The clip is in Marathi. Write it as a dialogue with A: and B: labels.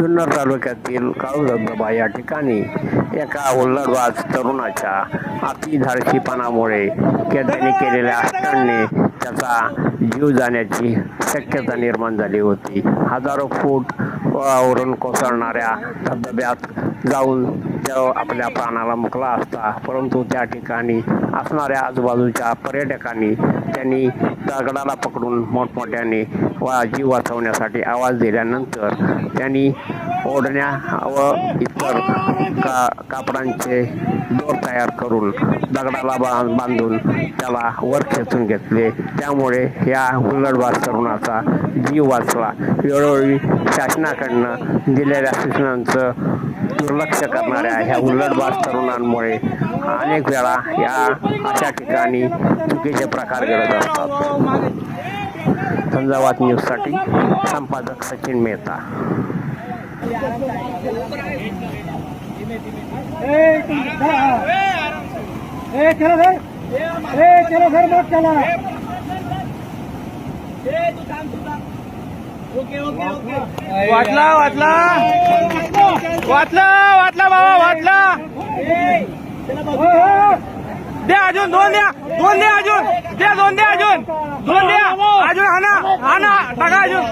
A: जुन्नर तालुक्यातील काळू धबधबा या ठिकाणी एका हुल्लडबाज तरुणाच्या अति धाडशीपणामुळे के- केलेल्या अष्टांनी त्याचा जीव जाण्याची शक्यता निर्माण झाली होती. हजारो फूट वरून कोसळणाऱ्या धबधब्यात जाऊन तो आपल्या प्राणाला मुकला असता परंतु त्या ठिकाणी असणाऱ्या आजूबाजूच्या पर्यटकांनी त्यांनी दगडाला पकडून मोठमोठ्याने वा जीव वाचवण्यासाठी आवाज दिल्यानंतर त्यांनी ओढण्या व इतर का कापडांचे दोर तयार करून दगडाला बा बांधून त्याला वर खेचून घेतले. त्यामुळे या हुल्लडबाज तरुणाचा जीव वाचला. वेळोवेळी शासनाकडनं दिलेल्या सूचनांचं दुर्लक्ष करणाऱ्या ह्या उल्लडबाज तरुणांमुळे अनेक वेळा या अशा ठिकाणी चुकीचे प्रकार घडत असतात. झंझावात न्यूजसाठी संपादक सचिन मेहता.
B: ए चला सर ए चला सर मग चला
C: वाटला वाटला. वाटला वाटला. द्या अजून दोन द्या दोन द्या अजून द्या दोन द्या अजून दोन द्या अजून हाना हाना टाका अजून